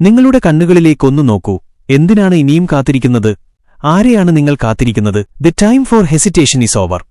നിങ്ങളുടെ കണ്ണുകളിലേക്കൊന്നു നോക്കൂ. എന്തിനാണ് ഇനിയും കാത്തിരിക്കുന്നത്? ആരെയാണ് നിങ്ങൾ കാത്തിരിക്കുന്നത്? The time for hesitation is over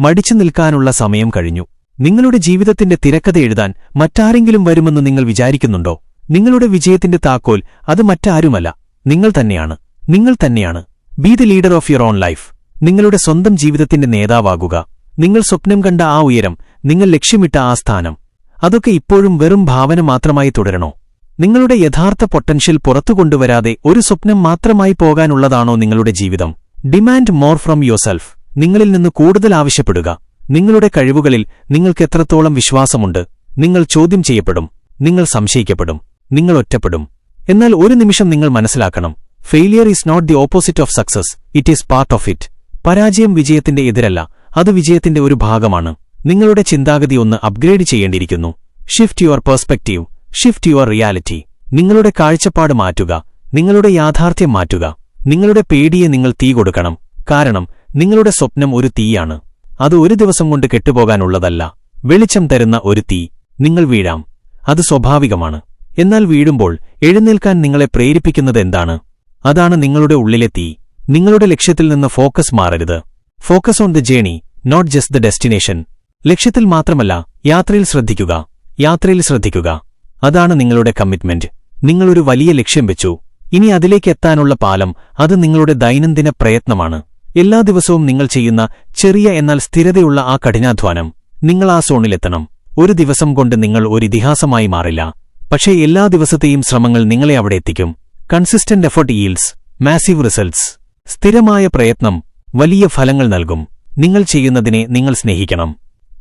മടിച്ചു നിൽക്കാനുള്ള സമയം കഴിഞ്ഞു. നിങ്ങളുടെ ജീവിതത്തിന്റെ തിരക്കഥ എഴുതാൻ മറ്റാരെങ്കിലും വരുമെന്ന് നിങ്ങൾ വിചാരിക്കുന്നുണ്ടോ? നിങ്ങളുടെ വിജയത്തിന്റെ താക്കോൽ അത് മറ്റാരുമല്ല. നിങ്ങൾ തന്നെയാണ്. നിങ്ങൾ തന്നെയാണ്. Be the leader of your own life നിങ്ങളുടെ സ്വന്തം ജീവിതത്തിന്റെ നേതാവാകുക. നിങ്ങൾ സ്വപ്നം കണ്ട ആ ഉയരം നിങ്ങൾ ലക്ഷ്യമിട്ട ആ സ്ഥാനം. അതൊക്കെ ഇപ്പോഴും വെറും ഭാവന മാത്രമായി തുടരണോ? നിങ്ങളുടെ യഥാർത്ഥ പൊട്ടൻഷ്യൽ പുറത്തു കൊണ്ടുവരാതെ ഒരു സ്വപ്നം മാത്രമായി പോകാനുള്ളതാണോ നിങ്ങളുടെ ജീവിതം? ഡിമാൻഡ് മോർ ഫ്രം യുവർ നിങ്ങളിൽ നിന്ന് കൂടുതൽ ആവശ്യപ്പെടുക. നിങ്ങളുടെ കഴിവുകളിൽ നിങ്ങൾക്ക് എത്രത്തോളം വിശ്വാസമുണ്ട്? നിങ്ങൾ ചോദ്യം ചെയ്യപ്പെടും. നിങ്ങൾ സംശയിക്കപ്പെടും. നിങ്ങൾ ഒറ്റപ്പെടും. എന്നാൽ ഒരു നിമിഷം നിങ്ങൾ മനസ്സിലാക്കണം. Failure is not the opposite of success it is part of it പരാജയം വിജയത്തിന്റെ എതിരല്ല. അത് വിജയത്തിന്റെ ഒരു ഭാഗമാണ്. നിങ്ങളുടെ ചിന്താഗതി ഒന്ന് upgrade ചെയ്യേണ്ടിയിരിക്കുന്നു. Shift your perspective shift your reality നിങ്ങളുടെ കാഴ്ചപ്പാട് മാറ്റുക. നിങ്ങളുടെ യാഥാർത്ഥ്യം മാറ്റുക. നിങ്ങളുടെ പേടിയെ നിങ്ങൾ തീ കൊടുക്കണം. കാരണം നിങ്ങളുടെ സ്വപ്നം ഒരു തീയാണ്. അത് ഒരു ദിവസം കൊണ്ട് കെട്ടുപോകാനുള്ളതല്ല. വെളിച്ചം തരുന്ന ഒരു തീ. നിങ്ങൾ വീഴാം. അത് സ്വാഭാവികമാണ്. എന്നാൽ വീഴുമ്പോൾ എഴുന്നേൽക്കാൻ നിങ്ങളെ പ്രേരിപ്പിക്കുന്നത് എന്താണ്? അതാണ് നിങ്ങളുടെ ഉള്ളിലെ തീ. നിങ്ങളുടെ ലക്ഷ്യത്തിൽ നിന്ന് ഫോക്കസ് മാറരുത്. Focus on the journey not just the destination ലക്ഷ്യത്തിൽ മാത്രമല്ല യാത്രയിൽ ശ്രദ്ധിക്കുക. യാത്രയിൽ ശ്രദ്ധിക്കുക. അതാണ് നിങ്ങളുടെ കമ്മിറ്റ്മെന്റ് നിങ്ങളൊരു വലിയ ലക്ഷ്യം വെച്ചു. ഇനി അതിലേക്ക് എത്താനുള്ള പാലം അത് നിങ്ങളുടെ ദൈനംദിന പ്രയത്നമാണ്. എല്ലാ ദിവസവും നിങ്ങൾ ചെയ്യുന്ന ചെറിയ എന്നാൽ സ്ഥിരതയുള്ള ആ കഠിനാധ്വാനം നിങ്ങൾ ആ സോണിലെത്തണം. ഒരു ദിവസം കൊണ്ട് നിങ്ങൾ ഒരു ഇതിഹാസമായി മാറില്ല. പക്ഷേ എല്ലാ ദിവസത്തെയും ശ്രമങ്ങൾ നിങ്ങളെ അവിടെ എത്തിക്കും. Consistent effort yields massive results സ്ഥിരമായ പ്രയത്നം വലിയ ഫലങ്ങൾ നൽകും. നിങ്ങൾ ചെയ്യുന്നതിനെ നിങ്ങൾ സ്നേഹിക്കണം.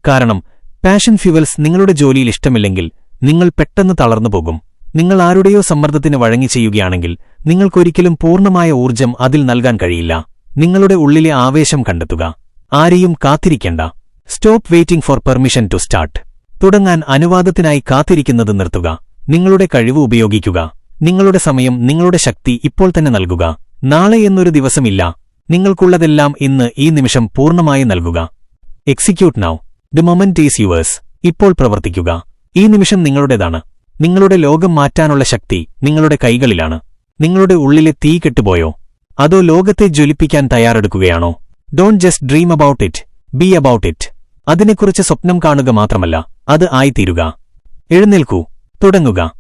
കാരണം പാഷൻ ഫ്യുവൽസ് നിങ്ങളുടെ ജോലിയിൽ ഇഷ്ടമില്ലെങ്കിൽ നിങ്ങൾ പെട്ടെന്ന് തളർന്നു പോകും. നിങ്ങൾ ആരുടെയോ സമ്മർദ്ദത്തിന് വഴങ്ങി ചെയ്യുകയാണെങ്കിൽ നിങ്ങൾക്കൊരിക്കലും പൂർണമായ ഊർജം അതിൽ നൽകാൻ കഴിയില്ല. നിങ്ങളുടെ ഉള്ളിലെ ആവേശം കണ്ടെത്തുക. ആരെയും കാത്തിരിക്കേണ്ട. Stop waiting for permission to start തുടങ്ങാൻ അനുവാദത്തിനായി കാത്തിരിക്കുന്നത് നിർത്തുക. നിങ്ങളുടെ കഴിവ് ഉപയോഗിക്കുക. നിങ്ങളുടെ സമയം നിങ്ങളുടെ ശക്തി ഇപ്പോൾ തന്നെ നൽകുക. നാളെ എന്നൊരു ദിവസമില്ല. നിങ്ങൾക്കുള്ളതെല്ലാം ഇന്ന് ഈ നിമിഷം പൂർണമായി നൽകുക. Execute now the moment is yours ഇപ്പോൾ പ്രവർത്തിക്കുക. ഈ നിമിഷം നിങ്ങളുടേതാണ്. നിങ്ങളുടെ ലോകം മാറ്റാനുള്ള ശക്തി നിങ്ങളുടെ കൈകളിലാണ്. നിങ്ങളുടെ ഉള്ളിലെ തീ കെട്ടുപോയോ? അതോ ലോകത്തെ ജ്വലിപ്പിക്കാൻ തയ്യാറെടുക്കുകയാണോ? Don't just dream about it be about it അതിനെക്കുറിച്ച് സ്വപ്നം കാണുക മാത്രമല്ല അത് ആയിത്തീരുക. എഴുന്നേൽക്കൂ. തുടങ്ങുക.